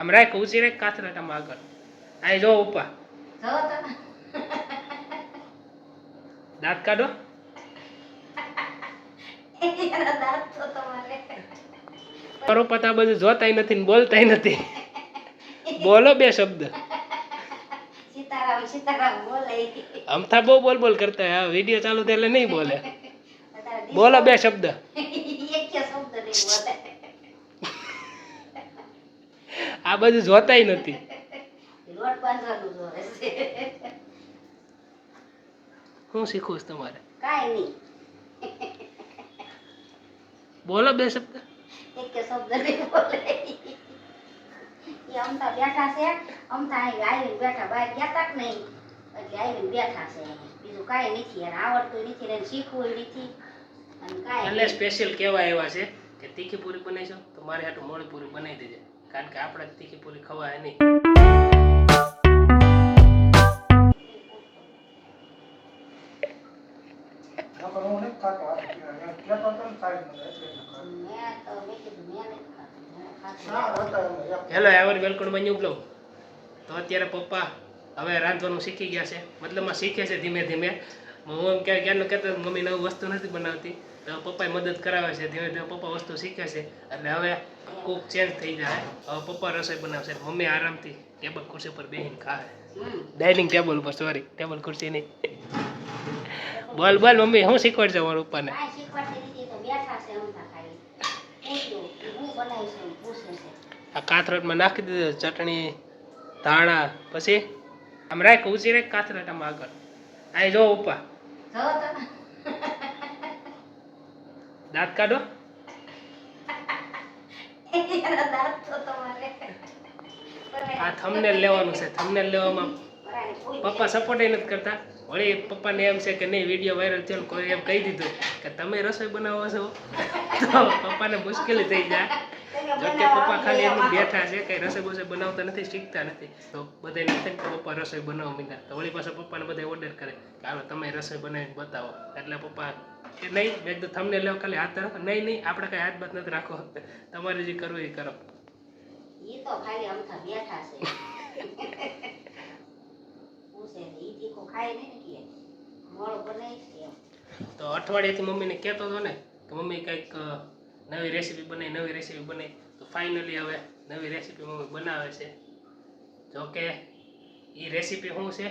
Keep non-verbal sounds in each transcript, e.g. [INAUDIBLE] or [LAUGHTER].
આમ રાખ રાખ કાથરાટ આમ આગળ. આ જો ઉપા. દાંત કાઢો. કરો પતા બધું જોતાય નથી ને બોલતાય નથી. બોલો બે શબ્દ. અમથા બહુ બોલ બોલ કરતા હોય. વીડિયો ચાલુ થાય એટલે નહીં બોલે. [LAUGHS] બોલો બે શબ્દ [LAUGHS] એક કે શબ્દ નહીં બોલે આ બધું જોતાય નથી. હું શીખું છું તમારે. બોલો બે શબ્દ. એક કે શબ્દ નહીં બોલે. અમતા બેઠા છે. અમતા અહીં આવીને બેઠા બહાર ગયા તા કે નહીં? એટલે આવીને બેઠા છે. બીજું કાંઈ નથી. આવડતું નથી ને શીખવું નથી. અને કાંઈ એટલે સ્પેશિયલ કેવા એવા છે કે તીખી પૂરી બનાવીશો? તો મારે આટલું મોડી પૂરી બનાવી દેજે. કારણ કે આપણે તીખી પૂરી ખવાય નહીં. તો અત્યારે પપ્પા હવે રાંધવાનું શીખી ગયા છે. મતલબમાં શીખે છે ધીમે ધીમે. હું એમ ક્યારે ક્યારનું કહેતો મમ્મી નવું વસ્તુ નથી બનાવતી. તો પપ્પાએ મદદ કરાવે છે. ધીમે ધીમે પપ્પા વસ્તુ શીખે છે. એટલે હવે કુક ચેન્જ થઈ જાય. હવે પપ્પા રસોઈ બનાવશે. મમ્મી આરામથી ટેબલ ખુરશી પર બેસીને ખાવે. ડાઇનિંગ ટેબલ ઉપર સોરી ટેબલ ખુરશી નહીં. બોલ બોલ મમ્મી હું શીખવાડશે મારા પપ્પાને? આ કાથરોટમાં નાખી દીધું ચટણી ધાણા પછી? આમ રાખ ઊંચી રાખ કાથરોટ આમાં આગળ. અહીં જો ઉપા દાંત કાઢો આ થંબનેલ લેવાનું છે થંબનેલ લેવામાં પપ્પા સપોર્ટ નથી કરતા વળી પપ્પાને એમ છે કે નહીં વીડિયો વાયરલ થયો કોઈ એમ કહી દીધું કે તમે રસોઈ બનાવો છો તો પપ્પાને મુશ્કેલી થઈ જાય તમે જો કે પપ્પા ખાલી એમનું બેઠા છે કઈ રસોઈ બસોઈ બનાવતા નથી શીખતા નથી. તો બધા નથી કે પપ્પા રસોઈ બનાવવા મીંડા. તો વળી પાછા પપ્પાને બધા ઓર્ડર કરે કે હાલો તમે રસોઈ બનાવીને બતાવો. એટલે પપ્પા કે નહીં મેં તો તમને લેવો ખાલી હાથ રાખો. નહીં નહીં આપણે કઈ હાથ બાત નથી રાખો તમારે જે કરવું એ કરો. તો ખાલી અમથા બેઠા છે. પૂછે ઈ તીખું ખાય નહીં કે મોળું બનાવીશ તો અઠવાડિયાથી મમ્મીને કહેતો હતો ને કે મમ્મી કંઈક નવી રેસીપી બની નવી રેસીપી બની તો ફાઇનલી હવે નવી રેસીપી મમ્મી બનાવે છે. જો કે એ રેસીપી શું છે?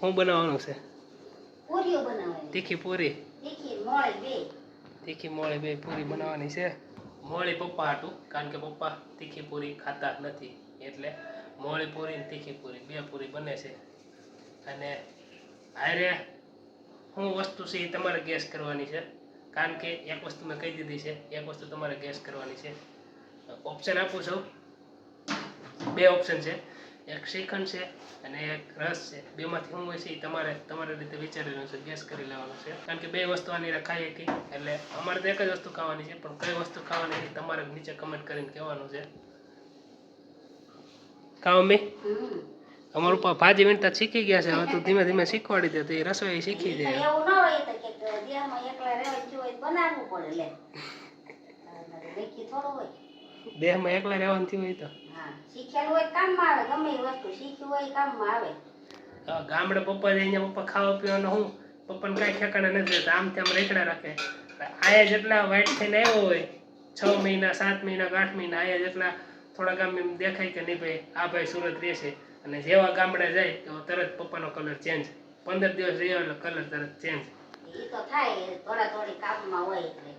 શું બનાવવાનું છે? પૂરીઓ બનાવવાની. તીખી પૂરી. તીખી મોળી બે. તીખી મોળી બે પૂરી બનાવવાની છે. મોળી પપ્પા હતું કારણ કે પપ્પા તીખી પૂરી ખાતા નથી. એટલે મોળી પૂરી ને તીખી પૂરી બે પૂરી બને છે. અને હારે શું વસ્તુ છે એ તમારે ગેસ કરવાની છે? કારણ કે એક વસ્તુ મેં કહી દીધી છે, એક વસ્તુ તમારે ગેસ કરવાની છે. ઓપ્શન આપું છું. બે ઓપ્શન છે. એક શ્રીખંડ છે અને એક રસ છે. બેમાંથી શું હોય છે એ તમારે, તમારી રીતે વિચારી છે ગેસ કરી લેવાનું છે. કારણ કે બે વસ્તુ આની રખાય કે એટલે અમારે તો એક જ વસ્તુ ખાવાની છે, પણ કઈ વસ્તુ ખાવાની છે તમારે નીચે કમેન્ટ કરીને કહેવાનું છે. ખાવ હમ. અમારું પપ્પા ભાજી વીણતા શીખી ગયા છે. હવે તું ધીમે ધીમે શીખવાડી દે તો એ રસોઈ શીખી દે. જાય એવું ન હોય તો કે દેહમાં એકલા રહેવાનું જેવું હોય બનાવવું પડે લે. દેખી થોડું હોય. દેહમાં એકલા રહેવાનું થયું હોય તો. હા શીખેલું હોય કામમાં આવે. ગમે એ વસ્તુ શીખ્યું હોય કામમાં આવે. ગામડે પપ્પા અહીંયા પપ્પા ખાવા પીવાનું હું. પપ્પાને કાંઈ ઠેકાણા નથી રહેતા. આમ તેમ રાખે. આયા જેટલા વાઇટ થઈને આવ્યો હોય છ મહિના સાત મહિના આઠ મહિના આયા જેટલા થોડાક આમ એમ દેખાય કે નહીં ભાઈ આ ભાઈ સુરત રહેશે અને જેવા ગામડે જાય તો તરત પપ્પાનો કલર ચેન્જ પંદર દિવસ રહ્યો એટલે કલર તરત ચેન્જ એ તો થાય થોડા થોડી કામમાં હોય એટલે.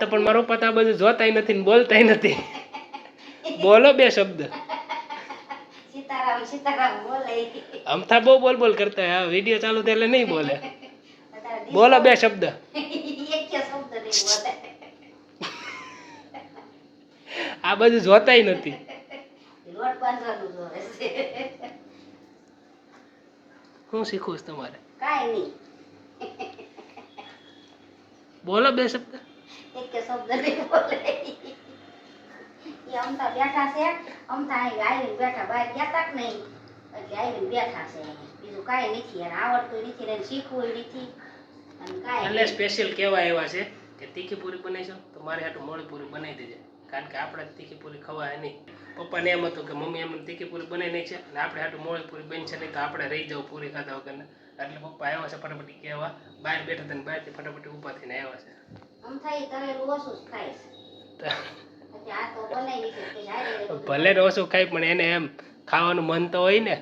તો પણ મારો પતા બધું જોતાય નથી ને બોલતાય નથી. બોલો બે શબ્દ. અમથા બહુ બોલ. બોલ કરતા હા વીડિયો ચાલુ થાય એટલે નહીં બોલે. બોલો બે શબ્દ. આ બધું જોતાય નથી. લોટ બાંધવાનું જોવે છે. હું શીખું છું તમારે? કાંઈ નહીં. બોલો બે શબ્દ. એક શબ્દ નહીં બોલે. અમતા બેઠા છે. અમતા અહીં આવીને બેઠા બહાર ગયા તા નહીં? એટલે આવીને બેઠા છે. બીજું કાંઈ નથી. એને આવડતું નથી ને શીખવું નથી. અને એટલે સ્પેશિયલ કેવા એવા છે કે તીખી પૂરી બનાવીશો તો મારે આટલું મોળી પૂરી બનાવી દેજે. કારણ કે આપણે તીખી પૂરી ખવાય નહીં. પપ્પાને એમ હતું કે મમ્મી એમ તીખી પૂરી બનાવી નાખી છે અને આપણે હાટું મોળી પૂરી બનશે નહીં તો આપણે રહી જાવ પૂરી ખાધા વગરના. એટલે પપ્પા આવ્યા છે ફટાફટી કહેવા બહાર બેઠા હતા ને બહારથી ફટાફટી ઊભા થઈને આવ્યા છે. આમ થાય ઓછું જ. ભલે ને ઓછું ખાય પણ એને એમ ખાવાનું મન તો હોય ને.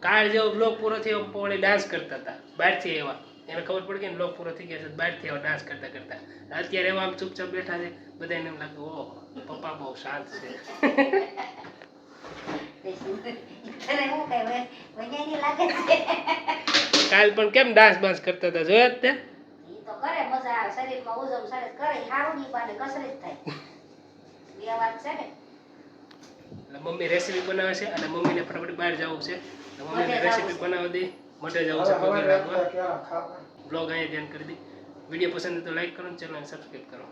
કાળ જેવો બ્લોક પૂરો થયો પોળી ડાન્સ કરતા હતા બહારથી આવ્યા. એને ખબર પડી ગઈ ને બ્લોક પૂરો થઈ ગયા છે બહાર થયા ડાન્સ કરતા કરતા. અત્યારે એવા આમ ચૂપચાપ બેઠા છે બધાને એમ લાગે ઓહ પપ્પા બહુ શાંત છે. કાલ પણ કેમ ડાન્સ બાન્સ કરતા હતા? જોયા તે? કરે મજા આવે. શરીરમાં ઉજમ સરસ કરે ઈ હારું નહીં કસરત થાય. બે વાત છે ને? એટલે મમ્મી રેસીપી બનાવે છે અને મમ્મીને ફટાફટ બહાર જવું છે. મમ્મીને રેસીપી. બનાવી દે મઢે જવું છે બ્લોગ અહીંયા ધ્યાન કરી દી. વીડિયો પસંદ તો લાઈક કરો ચેનલ સબસ્ક્રાઈબ કરો.